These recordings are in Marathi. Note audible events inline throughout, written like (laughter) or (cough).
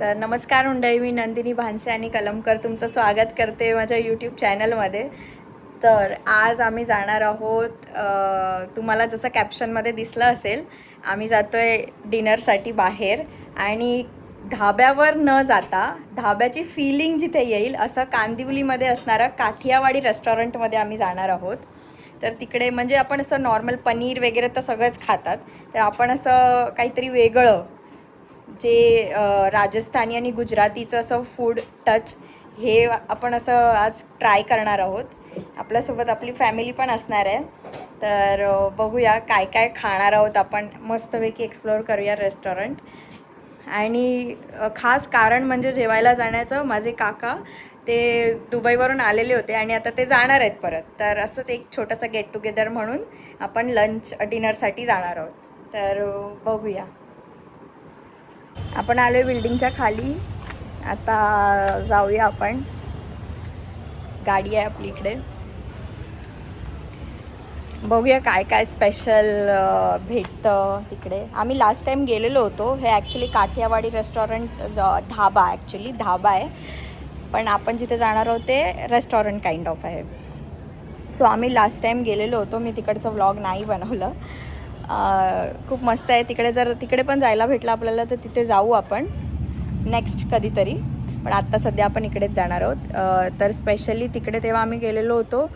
तर नमस्कार मंडळी मी नंदिनी भानसे आणि कलमकर तुमचं स्वागत करते माझ्या यूट्यूब चॅनलमध्ये तर आज आम्ही जाणार आहोत तुम्हाला जसं कॅप्शनमध्ये दिसलं असेल आम्ही जातो आहे डिनरसाठी बाहेर आणि धाब्यावर न जाता धाब्याची फिलिंग जिथे येईल असं कांदिवलीमध्ये असणारं काठियावाडी रेस्टॉरंटमध्ये आम्ही जाणार आहोत. तर तिकडे म्हणजे आपण असं नॉर्मल पनीर वगैरे तर सगळंच खातात तर आपण असं काहीतरी वेगळं जे राजस्थानी आणि गुजरातीचं असं फूड टच हे आपण असं आज ट्राय करणार आहोत. आपल्यासोबत आपली फॅमिली पण असणार आहे. तर बघूया काय काय खाणार आहोत आपण. मस्तपैकी एक्सप्लोअर करूया रेस्टॉरंट आणि खास कारण म्हणजे जेवायला जाण्याचं माझे काका ते दुबईवरून आलेले होते आणि आता ते जाणार आहेत परत. तर असंच एक छोटंसं गेट टुगेदर म्हणून आपण लंच डिनरसाठी जाणार आहोत. तर बघूया. आपण आलो आहे बिल्डिंगच्या खाली. आता जाऊया आपण. गाडी आहे आपली इकडे. बघूया काय काय स्पेशल भेटतं तिकडे. आम्ही लास्ट टाइम गेलेलो होतो. हे actually Kathiawadi restaurant dhaba actually dhaba आहे. पण आपण जिथे जाणार आहोत ते रेस्टॉरंट काइंड ऑफ आहे. सो आम्ही लास्ट टाइम गेलेलो होतो. मी तिकडचं व्लॉग नाही बनवलं. खूप मस्त आहे. तिकडे जर तिकडे पण जायला भेटलं आपल्याला तर तिथे जाऊ आपण. नेक्स्ट कधीतरी. पण आत्ता सध्या आपण इकडेच जाणार आहोत. तर स्पेशली तिकडे तेव्हा आम्ही गेलेलो होतो.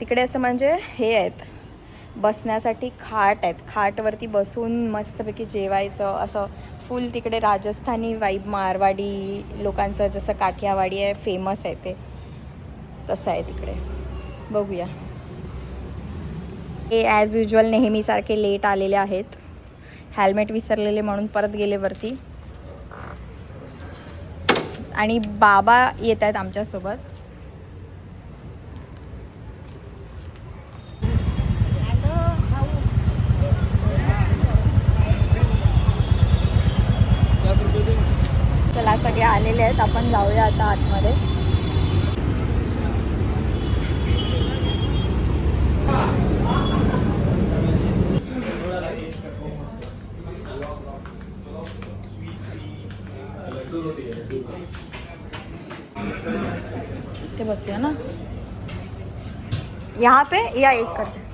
तिकडे असं म्हणजे हे आहेत. बसण्यासाठी खाट आहेत. खाटवरती बसून मस्तपैकी जेवायचं. असं फुल तिकडे राजस्थानी वाईब मारवाडी लोकांचं जसं काठियावाडी आहे फेमस आहे ते. तसं आहे तिकडे. बघूया. हे ॲज युजल नेहमीसारखे लेट आलेले आहेत. हेल्मेट विसरलेले म्हणून परत गेले वरती. आणि बाबा येत आहेत आमच्यासोबत. चला सगळे आलेले आहेत. आपण जाऊया आता आतमध्ये. ते बसूया ना? यहाँ पे या एक करते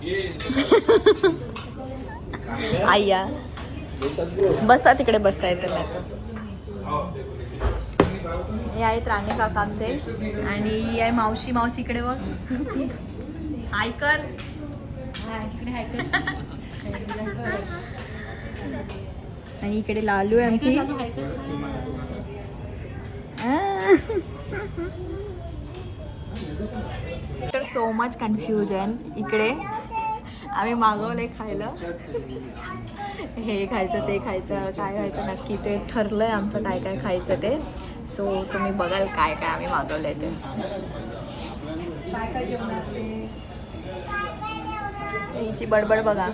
(laughs) आय्या बसा तिकडे बसता येतं नाही तर हे आहेत राणे काका आमचे आणि ही आहे मावशी. मावशी इकडे बघ. हाय कर. हाय कर. (laughs) आणि इकडे लालू आहे आमची. (laughs) तर सो मच कन्फ्युजन इकडे आम्ही मागवलंय खायला. (laughs) हे खायचं ते खायचं काय खायचं नक्की ते ठरलंय आमचं काय काय खायचं ते. सो तुम्ही बघाल काय काय आम्ही मागवलंय ते. हिची बडबड बघा.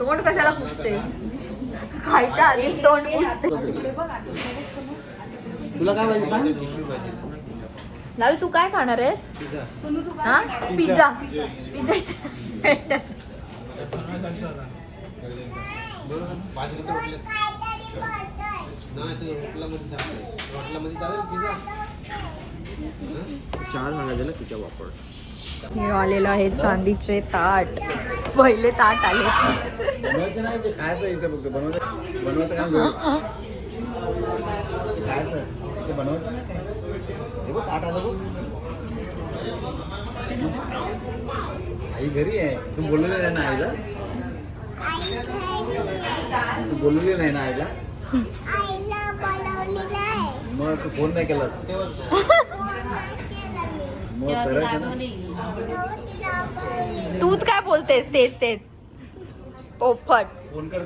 तोंड कशाला पुसते? खायच्या आधीच तोंड पुसते. तुला काय पाहिजे सांग? लालू तू काय खाणार आहेस? हा? पिझ्झा. पिझ्झा चार सांगायचे ना पिझ्झा वापर. हे आलेलं आहे चांदीचे ताट. पहिले ताट आले. हे आई घरी आहे. तू बोललेलं नाही ना आईला? तू बोललेली नाही ना आईला? मग तू फोन नाही केलास? (laughs) तूच काय बोलतेस? तेच तेच. पोपट. फोन कर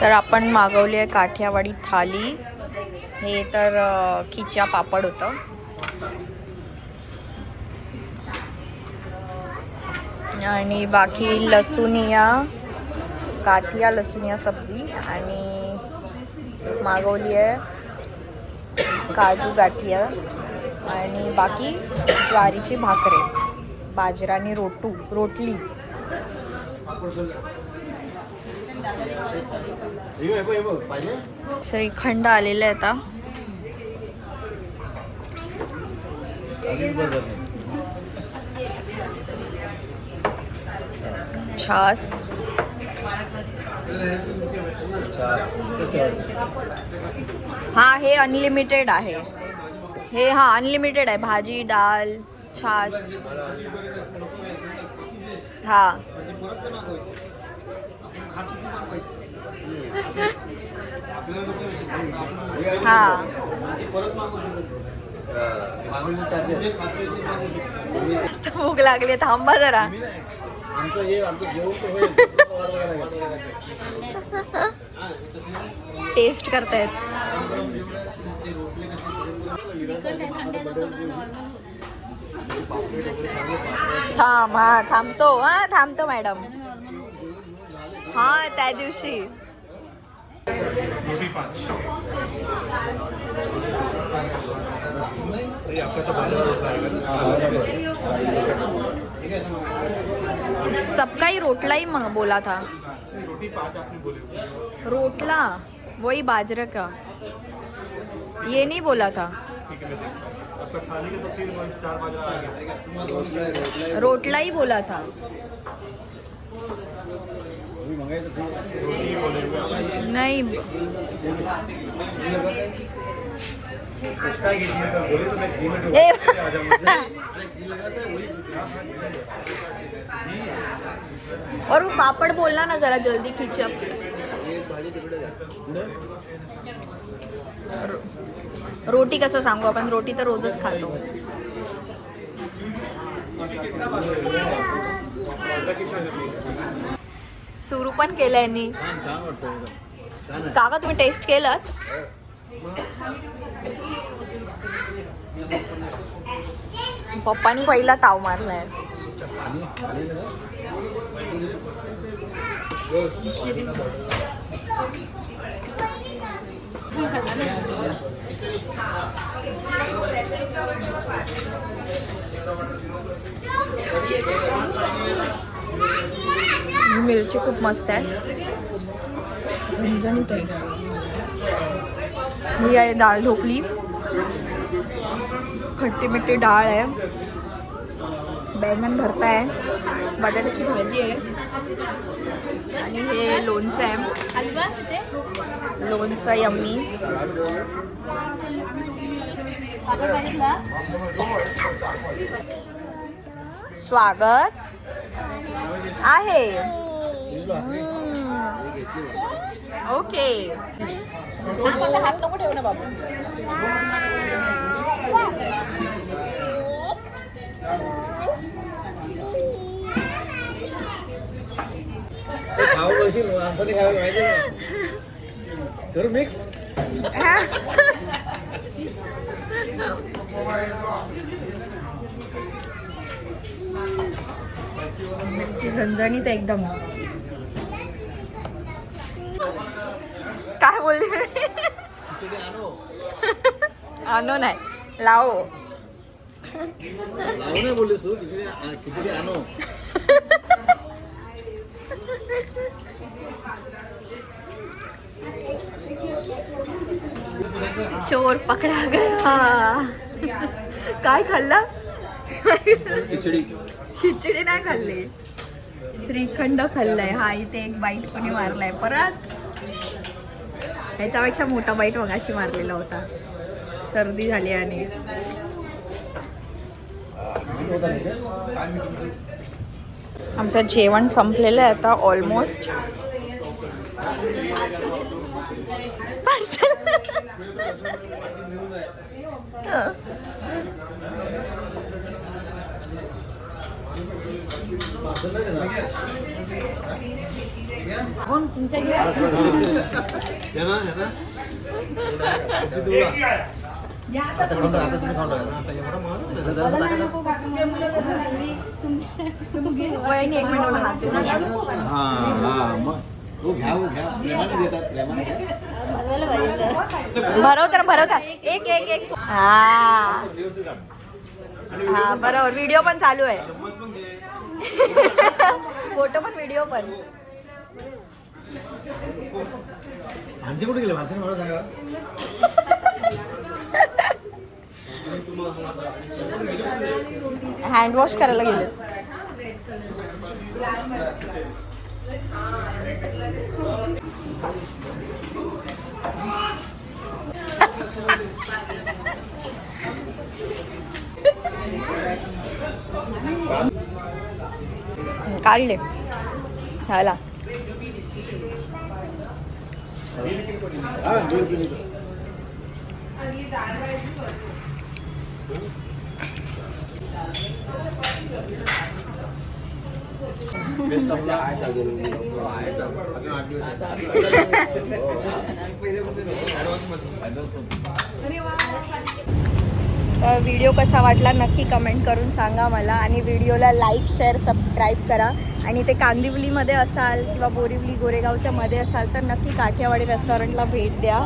तर आपण मागवली आहे काठियावाडी थाली. हे तर खिच्या पापड होतं. आणि बाकी लसुनिया काठिया लसुनिया सब्जी आणि मागवली आहे काजू गाठिया. आणि बाकी ज्वारीची भाकरे बाजरानी आणि रोटू रोटली. श्रीखंड आलेले आहे आता अजून बघ जरा. छास हा हे अनलिमिटेड आहे. हे हा अनलिमिटेड आहे. भाजी डाळ छास. हा. हा. भूक लागली थांबा जरा. टेस्ट करतायत. थांब हा थांबतो हा थांबतो मॅडम. हा त्या दिवशी. सबका ही रोटला ही मंग बोला था। रोटला? वही बाजरा का। ये नहीं बोला था। रोटला ही बोला था. नहीं। ए, (laughs) और वो पापड़ बोलना ना जरा जल्दी खिचप रोटी कसं सांगू आपण? रोटी तर रोजच खातो। सुरू पण केलं यांनी। आहे. काका तुम्ही टेस्ट केलं पप्पानी पहिला ताव मारलाय. मिरची खूप मस्त आहे. झणझणीत आहे. ही आहे डाळ ढोकली. खट्टी मिठी डाळ आहे. बैंगन भरता आहे बटाट्याची भाजी आहे. आणि हे लोणचं आहे. लोणचं यम्मी. स्वागत. आहे. ओके. हात नको ठेवू ना बाबू. खाऊ कशी माणसाने खावी ना. करू मिक्स मिरची झणझणीत एकदम. काय बोलले? आणो नाही. लावो लावू नाही बोललीस तू खिचडी खिचडी आणो। चोर पकडा गया काय खाल्ला? खिचडी. खिचडी नाही खाल्ली. श्रीखंड खाल्लाय. हा इथे एक बाईट कोणी मारलाय. परत? ह्याच्यापेक्षा मोठा बाईट मगाशी मारलेला होता. सर्दी झाली आणि. आमचं जेवण संपलेलं आहे आता ऑलमोस्ट पार्सल तुला आता खाऊन टाका, आता तुम्ही खाऊन टाका. आता एवढं मग, जरासं टाका. वहिनी एक मिनिट मला हात देऊ नका. हा हा मग. हो घ्या हो घ्या. प्रेमाने देतात प्रेमाने घ्या. भरवता ना भरवता एक एक एक. हा. व्यवस्थित राहा. हा बरोबर. व्हिडिओ पण चालू आहे. फोटो पण व्हिडिओ पण. भानसे कुठे गेले? भानसे मला सांगा. हँड वॉश करायला गेले काढले ह्याला तर व्हिडिओ कसा वाटला नक्की कमेंट करून सांगा मला आणि व्हिडिओला लाईक शेअर सबस्क्राईब करा. आणि ते कांदिवलीमध्ये असाल किंवा बोरिवली गोरेगावच्या मध्ये असाल तर नक्की काठियावाडी रेस्टॉरंटला भेट द्या.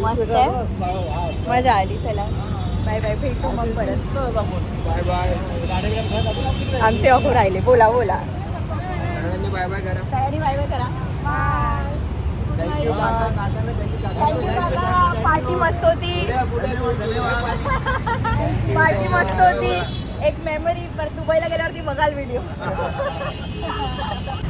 मस्त मजा आली चला. बाय बाय भेटू मग परत. Bye bye. आमचे अहो राहिले. बोला बोला. बाय बाय करा. सगळ्यांनी बाय बाय करा. थँक्यू थँक्यू काका. पार्टी मस्त होती. पार्टी मस्त होती. एक मेमरी पर दुबईला गेल्यावरती बघाल व्हिडिओ (laughs)